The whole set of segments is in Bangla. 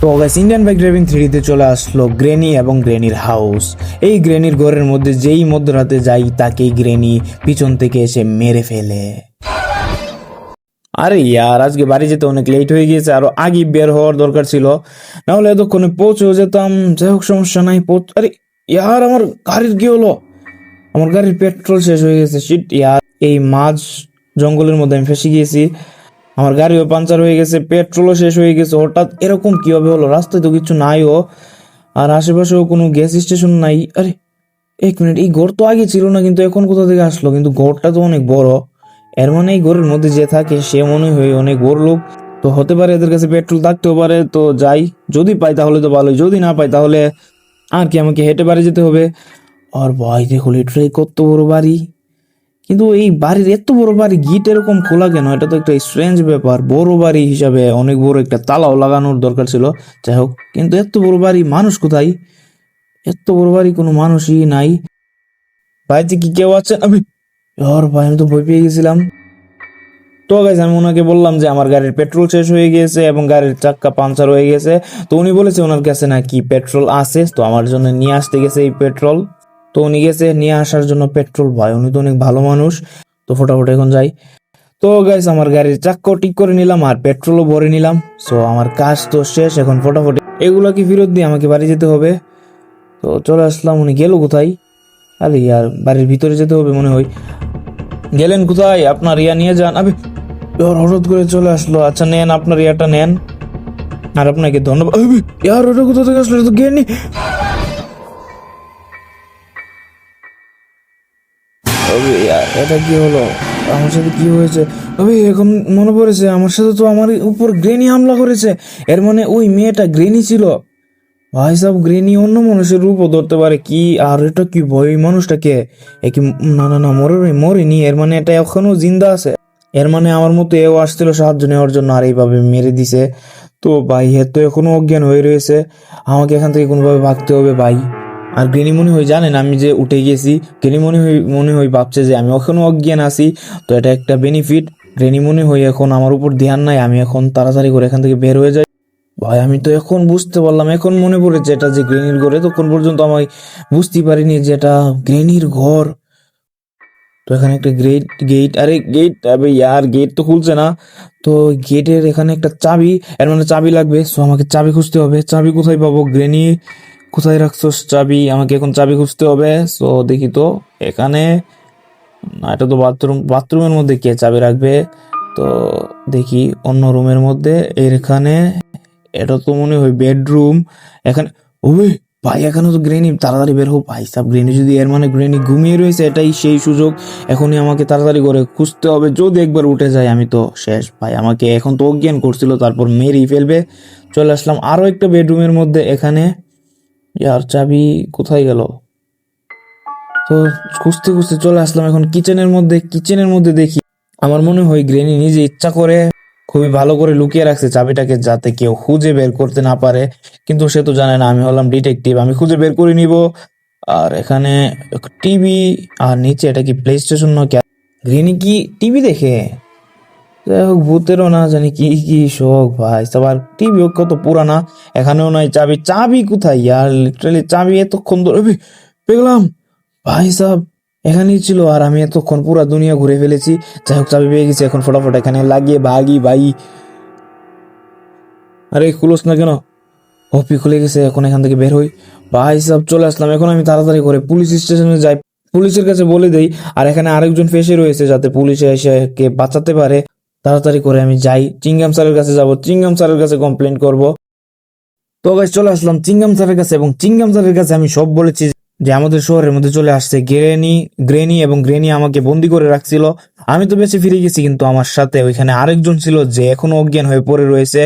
তো গাইস ইন্ডিয়ান বাইক ড্রাইভিং থ্রিতে চলে আসলো গ্রেনি এবং গ্রেনির হাউস এই গ্রেনির ঘরের মধ্যে যেই মধ্যরাতে যাই, তাকেই গ্রেনি পিছন থেকে এসে মেরে ফেলে। আরে ইয়ার, আজকে বাড়ি যেতে অনেক লেট হয়ে গিয়েছে, আরও আগে বের হওয়ার দরকার ছিল। না হলে এতক্ষণে পৌঁছেও যেতাম। যাই হোক, সমস্যা নাই, পৌঁছ- আরে ইয়ার, আমার গাড়ির কি হলো? আমার গাড়ির পেট্রোল শেষ হয়ে গেছে। শিট ইয়ার। এই মাঝ জঙ্গলের মধ্যে আমি ফেসে গিয়েছি। আমার গাড়িও পাঞ্চার হয়ে গেছে, পেট্রোলও শেষ হয়ে গেছে, হঠাৎ এরকম কীভাবে হলো? রাস্তায় তো কিছু নাইও আর আশেপাশেও কোনো গ্যাস স্টেশন নাই। আরে, এক মিনিট এই ঘর তো আগে ছিল না, কিন্তু এখন কোথা থেকে আসলো? কিন্তু ঘরটা তো অনেক বড়। এর মানে এই ঘরের মধ্যে যে থাকে, সে মনে হয় অনেক বড় লোক। তো হতে পারে এদের কাছে পেট্রোল থাকতেও পারে, তো যাই। যদি পাই তাহলে তো ভালোই, যদি না পাই তাহলে আর কি আমাকে হেঁটে বাড়ি যেতে হবে। আর ভাই, দেখো লিটারালি কত বড় বাড়ি। কিন্তু এই বাড়ির এত বড় বাড়ি, গিট এরকম খোলা কেন? এটা তো একটা স্ট্রেঞ্জ ব্যাপার। বড় বাড়ি হিসাবে অনেক বড় একটা তালাও লাগানোর দরকার ছিল। যাই হোক, কিন্তু এত বড় বাড়ি মানুষ কোথায়? এত বড় বাড়ি কোনো মানুষই নাই। বাড়িতে কি কেউ আছে? আমি আর ভাই, আমি তো ভয় পেয়ে গেছিলাম। তো গাইজ আমি ওনাকে বললাম যে আমার গাড়ির পেট্রোল শেষ হয়ে গিয়েছে এবং গাড়ির চাক্কা পাঞ্চার হয়ে গেছে। তো উনি বলেছে, ওনার কাছে নাকি পেট্রোল আছে? তো আমার জন্য নিয়ে আসতে গেছে এই পেট্রোল তো উনি গেছে, নিয়ে আসার জন্য পেট্রোল ভাই। উনি তো অনেক ভালো মানুষ। তো ফটাফট এখন যাই। তো গাইস আমার গাড়ির চাক্কাও ঠিক করে নিলাম আর পেট্রোলও ভরে নিলাম। সো আমার কাজ তো শেষ, এখন ফটাফট এগুলো কি ফেরত দিয়ে আমাকে বাড়ি যেতে হবে? তো চলে আসলাম, উনি গেল কোথায়? আরে ইয়ার বাড়ির ভিতরে যেতে হবে মনে হয়। গেলেন কোথায়? আপনার ইয়া নিয়ে যান। ইয়ার হঠাৎ করে চলে আসলো। আচ্ছা নেন, আপনার ইয়াটা নেন। আর আপনাকে ধন্যবাদ। ইয়ার ওটা কোথা থেকে আসলো? তো জ্ঞানী। এটা কি হলো? আমার সাথে কি হয়েছে? তবে এখন মনে পড়েছে, আমার সাথে তো আমার উপর গ্রেনি হামলা করেছে। এর মানে ওই মেয়েটা গ্রেনি ছিল। ভাই সাহেব গ্রেনি অন্য মানুষের রূপও ধরতে পারে। কি, আর এটা কি ভয়? মানুষটাকে এ কি, না না না, মরে, মরেনি। এর মানে এটা এখনও জিন্দা আছে। এর মানে আমার মতো এও আসছিল সাহায্য নেওয়ার জন্য আর এইভাবে মেরে দিছে। তো ভাই, এ তো এখনও অজ্ঞান হয়ে রয়েছে। আমাকে এখান থেকে কোনোভাবে ভাগতে হবে ভাই। আর গ্রেনি মনে হয় জানেন, আমি যে উঠে গেছি গ্রেনি মনে হয় মনে হয় ভাবছে যে আমি এখনও অজ্ঞান আছি। তো এটা একটা বেনিফিট গ্রেনি মনে হয় এখন আমার উপর ধ্যান নাই, আমি এখন তাড়াতাড়ি করে এখান থেকে বের হয়ে যাই। ভাই, আমি তো এখন বুঝতে পারলাম, এখন মনে পড়েছে এটা যে গ্রেনির ঘর তখন পর্যন্ত আমি বুঝতে পারিনি যে এটা গ্রেনির ঘর। তো এখানে একটা গ্রেট গেট আরে গেট আবে ইয়ার গেট তো খুলছে না। তো গেটের এখানে একটা চাবি, এর মানে চাবি লাগবে। সো আমাকে চাবি খুঁজতে হবে। চাবি কোথায় পাবো? গ্রেনি কোথায় রাখছো চাবি? আমাকে এখন চাবি খুঁজতে হবে। সো দেখি তো, এখানে, না, এটা তো বাথরুম বাথরুমের মধ্যে কে চাবি রাখবে? তো, দেখি, অন্য রুমের মধ্যে এখানে, এটা তো মনে হয় বেডরুম। এখানে ওই, ভাই এখানে তো গ্রেনি, তাড়াতাড়ি বের হোক ভাই, সাব, গ্রেনি যদি এর মানে গ্রেনি ঘুমিয়ে রয়েছে, এটাই সেই সুযোগ। এখনই আমাকে তাড়াতাড়ি করে খুঁজতে হবে। যদি একবার উঠে যায় আমি তো শেষ। ভাই, আমাকে এখন তো অজ্ঞান করছিল, তারপর মেরেই ফেলবে। চলে আসলাম আরও একটা বেডরুমের মধ্যে, এখানে। ইয়ার চাবি কোথায় গেল? তো খুঁজতে খুঁজতে চলে আসলাম এখন কিচেনের মধ্যে কিচেনের মধ্যে দেখি। আমার মনে হয় গ্রেনি নিজে ইচ্ছা করে খুবই ভালো করে লুকিয়ে রাখছে চাবিটাকে যাতে কেউ খুঁজে বের করতে না পারে। কিন্তু সে তো জানে না, আমি হলাম ডিটেকটিভ আমি খুঁজে বের করে নিব। আর এখানে টিভি আর নিচে এটা কি প্লে স্টেশন না গ্রেনি কি টিভি দেখে? যাই হোক ভূতেরও না জানি কি কি শখ ভাই। সবার টিভিও কত পুরানা, এখানেও নাই চাবি চাবি কোথায়? ইয়ার লিটারালি চাবি এতক্ষণ ধরে পেলাম। ভাই সাহেব এখানেই ছিল, আর আমি এতক্ষণ পুরা দুনিয়া ঘুরে ফেলেছি। যাই হোক চাবি পেয়ে গেছি, এখন ফটাফট এখানে লাগিয়ে ভাগি, ভাই। আরে, খুলোস না কেন? অপি খুলে গেছে, এখন এখান থেকে বের হই। ভাই সাহেব চলে আসলাম, এখন আমি তাড়াতাড়ি করে পুলিশ স্টেশনে যাই। পুলিশের কাছে বলে দেই, আর এখানে আরেকজন ফেসে রয়েছে, যাতে পুলিশে এসে কে বাঁচাতে পারে। তাড়াতাড়ি করে আমি যাই। চিঙ্গাম স্যারের কাছে যাব। চিঙ্গাম স্যারের কাছে কমপ্লেন করব। তো গাইস চলে আসলাম চিঙ্গাম স্যারের কাছে এবং চিঙ্গাম স্যারের কাছে আমি সব বলেছি যে আমাদের শহরের মধ্যে চলে আসছে গ্রেনি গ্রেনি এবং গ্রেনি আমাকে বন্দি করে রাখছিল। আমি তো বেঁচে ফিরে গেছি কিন্তু আমার সাথে ওইখানে আরেকজন ছিল যে এখনও অজ্ঞান হয়ে পড়ে রয়েছে,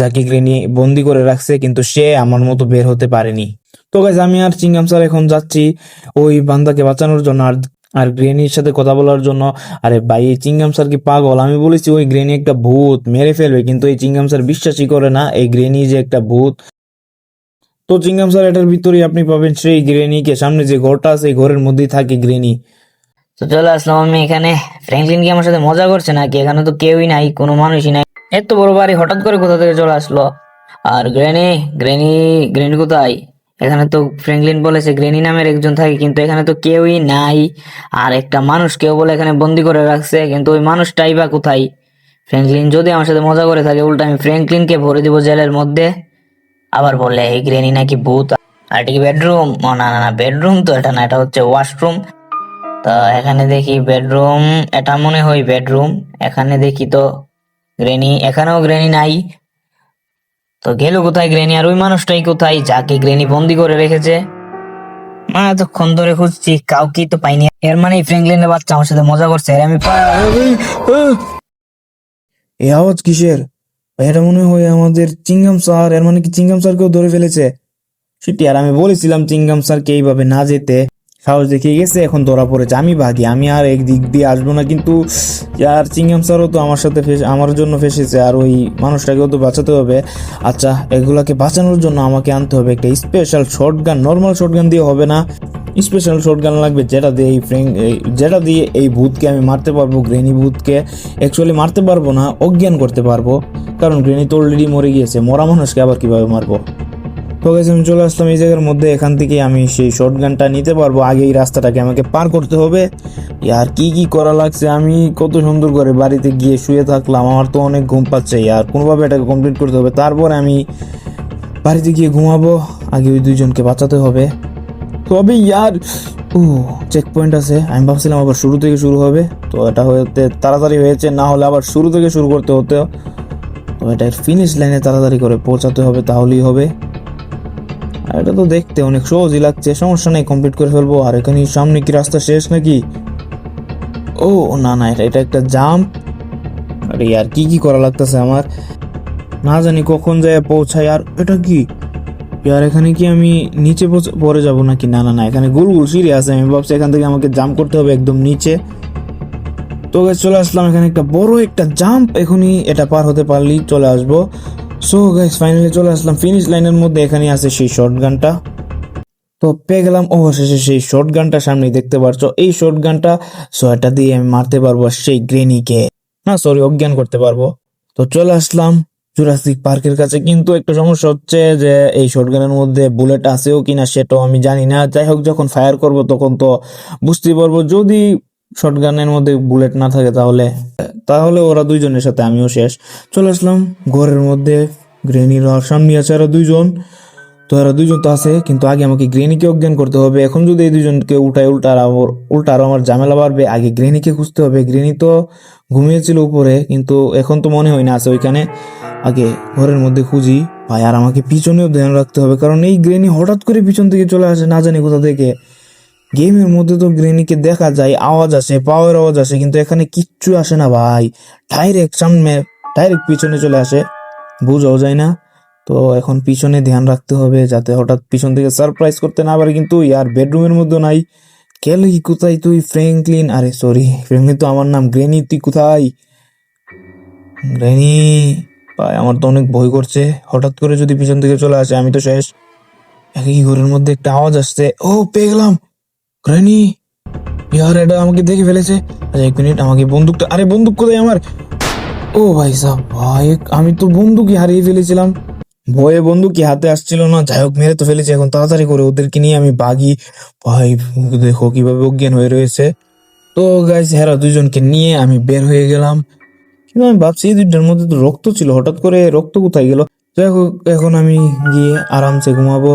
যাকে গ্রেনি বন্দি করে রাখছে কিন্তু সে আমার মতো বের হতে পারেনি। তো গাইস আমি আর চিঙ্গাম স্যার এখন যাচ্ছি। ওই বান্দাকে বাঁচানোর জন্য আর আর গ্রেনির সাথে কথা বলার জন্য, আরে ভাই, এই চিঙ্গাম স্যার কি পাগল? আমি বলেছি, ওই গ্রেনি একটা ভূত, মেরে ফেলবে, কিন্তু এই চিঙ্গাম স্যার বিশ্বাসই করে না, এই গ্রেনি যে একটা ভূত। তো চিঙ্গাম স্যার, এটার ভিতরেই আপনি পাবেন সেই গ্রেনিকে। সামনে যে ঘরটা আছে, এই ঘরের মধ্যেই থাকে গ্রেনি। তো চলে, আসলাম আমি এখানে। ফ্র্যাঙ্কলিন কি আমার সাথে মজা করছে নাকি? এখানে তো কেউই নাই, কোনো মানুষই নাই। এত বড় বাড়ি হঠাৎ করে কোথা থেকে চলে আসলো? আর গ্রেনি গ্রেনি গ্রেনি কোথায়? এখানে তো ফ্র্যাঙ্কলিন বলেছে গ্রেনি নামের একজন থাকে, কিন্তু এখানে তো কেউই নাই। আর একটা মানুষ কেউ বলে এখানে বন্দি করে রাখছে, কিন্তু ওই মানুষটাই বা কোথায়? ফ্র্যাঙ্কলিন যদি আমার সাথে মজা করে থাকে, উল্টা আমি ফ্র্যাঙ্কলিনকে ভরে দিব জেলের মধ্যে। আবার বলে, এই গ্রেনি নাকি ভূত? আর এটা কি বেডরুম? ও, না না না, বেডরুম তো এটা না, এটা হচ্ছে ওয়াশরুম। তো এখানে দেখি বেডরুম, এটা মনে হয় বেডরুম। এখানে দেখি তো গ্রেনি, এখানেও গ্রেনি নাই। তো গেল কোথায় গ্রেনি? আর ওই মানুষটাই কোথায়? যাকে গ্রেনি বন্দি করে রেখেছে। মা, এতক্ষণ ধরে খুঁজছি, কাউকেই তো পাইনি। এর মানে ফ্র্যাঙ্কলিনের বাচ্চা আমার সাথে মজা করছে আমি এই আওয়াজ কিসের? এটা মনে হয় আমাদের চিংগাম স্যার, এর মানে কি চিংগাম স্যারকেও ধরে ফেলেছে? সেটি আর আমি বলেছিলাম চিংগাম স্যারকে এইভাবে না যেতে। সাহস দেখিয়ে গেছে, এখন ধরা পড়েছে আমি ভাগি আমি আর এক দিক দিয়ে আসব না। কিন্তু আর চিংগাম স্যারও তো আমার সাথে ফেস আমার জন্য ফেসেছে, আর ওই মানুষটাকেও তো বাঁচাতে হবে। আচ্ছা এগুলাকে বাঁচানোর জন্য আমাকে আনতে হবে একটা special short gun normal short gun দিয়ে হবে না। স্পেশাল শর্ট গান লাগবে যেটা দিয়ে এই ফ্রেং যেটা দিয়ে এই ভূতকে আমি মারতে পারব গ্রেনি ভূতকে। অ্যাকচুয়ালি মারতে পারব না, অজ্ঞান করতে পারব। কারণ গ্রেনি তো অলরেডি মরে গিয়েছে, মরা মানুষকে আবার কীভাবে মারবো? তো আমি চলে আসলাম এই জায়গার মধ্যে। এখান থেকে আমি সেই শর্ট গানটা নিতে পারব। আগে এই রাস্তাটাকে আমাকে পার করতে হবে। আর কি কি করা লাগছে? আমি কত সুন্দর করে বাড়িতে গিয়ে শুয়ে থাকলাম। আমার তো অনেক ঘুম পাচ্ছে। আর কোনোভাবে এটাকে কমপ্লিট করতে হবে। তারপর আমি বাড়িতে গিয়ে ঘুমাবো। আগে ওই দুইজনকে বাঁচাতে হবে। তবে ইয়ার ও চেক পয়েন্ট আছে। আমি ভাবছিলাম আবার শুরু থেকে শুরু হবে। তো এটা হতে তাড়াতাড়ি হয়েছে। না হলে আবার শুরু থেকে শুরু করতে হতো। তো এটা ফিনিশ লাইনে তাড়াতাড়ি করে পৌঁছাতে হবে। তাহলেই হবে। আর এটা তো দেখতে অনেক সহজই লাগছে। সমস্যা নেই কমপ্লিট করে ফেলব। আর এখানে সামনে কি রাস্তা শেষ নাকি? ও, না না, এটা এটা একটা জাম্প আরে আর কি কি করা লাগতেছে আমার? না জানি কখন যায় পৌঁছাই। আর এটা কি? আর এখানে কি আমি নিচে পড়ে যাব নাকি? না না না, এখানে গোল গোল সিঁড়ি আছে। আমি ভাবছি এখান থেকে আমাকে জাম্প করতে হবে একদম নিচে। তো চলে আসলাম। এখানে একটা বড় একটা জাম্প এখনই এটা পার হতে পারলেই চলে আসব। সো গাইস ফাইনালি চলে আসলাম। ফিনিশ লাইনের মধ্যে এখানে আছে সেই শর্ট গানটা তো, পেয়ে গেলাম অবশেষে সেই শর্ট গানটা সামনে দেখতে পারছ? এই শর্ট গানটা সো এটা দিয়ে আমি মারতে পারব সেই গ্রেনিকে। না সরি অজ্ঞান করতে পারব। তো, চলে আসলাম জুরাসিক পার্কের কাছে। কিন্তু একটা সমস্যা হচ্ছে যে, এই শর্টগানের মধ্যে বুলেট আছেও কিনা সেটাও আমি জানি না। যাই হোক, যখন ফায়ার করব, তখন তো বুঝতেই পারব। যদি শর্টগানের মধ্যে বুলেট না থাকে তাহলে তাহলে ওরা দুইজনের সাথে আমিও শেষ। চলে আসলাম ঘরের মধ্যে গ্রেনির সামনে আছে আরও দুইজন। তো এরা দুইজন তো আছে, কিন্তু আগে আমাকে গ্রেনিকে অজ্ঞান করতে হবে। এখন যদি এই দুজনকে উল্টায় উল্টা আমার উল্টা আমার ঝামেলা বাড়বে, আগে গ্রেনিকে খুঁজতে হবে। গ্রেনি তো ঘুমিয়েছিল উপরে, কিন্তু এখন তো মনে হয় না আছে ওইখানে। আগে ঘরের মধ্যে খুঁজি, ভাই, আর আমাকে পিছনেও ধ্যান রাখতে হবে। কারণ এই গ্রেনি হঠাৎ করে পিছন থেকে চলে আসে, না জানি কোথা থেকে। গেমের মধ্যে তো গ্রেনিকে দেখা যায়, আওয়াজ আসে পাওয়ার আওয়াজ আসে, কিন্তু এখানে কিচ্ছু আসে না ভাই। ডাইরেক্ট সামনে ডাইরেক্ট পিছনে চলে আসে। বোঝাও যায় না। তো এখন পিছনে ধ্যান রাখতে হবে যাতে হঠাৎ পিছন থেকে সারপ্রাইজ করতে না পারে কিন্তু ইয়ার বেডরুমের মধ্যে নাই। কেলি কোথায় তুই ফ্র্যাঙ্কলিন আরে সরি ফ্র্যাঙ্কলিন তো আমার নাম। গ্রেনি তুই কোথায়? গ্রেনি ভাই, আমার তো অনেক ভয় করছে। হঠাৎ করে যদি পিছন থেকে চলে আসে, আমি তো শেষ। একই ঘরের মধ্যে একটা আওয়াজ আসছে। ও, পেয়ে গেলাম। গ্রেনি ইয়ার এটা আমাকে দেখে ফেলেছে। আচ্ছা এক মিনিট, আমাকে বন্দুকটা আরে, বন্দুক কোথায় আমার? ও ভাই সাহ ভাই, আমি তো বন্দুকই হারিয়ে ফেলেছিলাম। ভয়ে বন্দুকই হাতে আসছিল না। যাই হোক, মেরে তো ফেলেছি। এখন তাড়াতাড়ি করে ওদেরকে নিয়ে আমি বাগি ভাই, দেখো কীভাবে অজ্ঞান হয়ে রয়েছে। তো গাইস হেরা দুজনকে নিয়ে আমি বের হয়ে গেলাম। কিন্তু আমি ভাবছি, এই দুইটার মধ্যে তো রক্ত ছিল। হঠাৎ করে রক্ত কোথায় গেল? যাই হোক, এখন আমি গিয়ে আরামসে ঘুমাবো।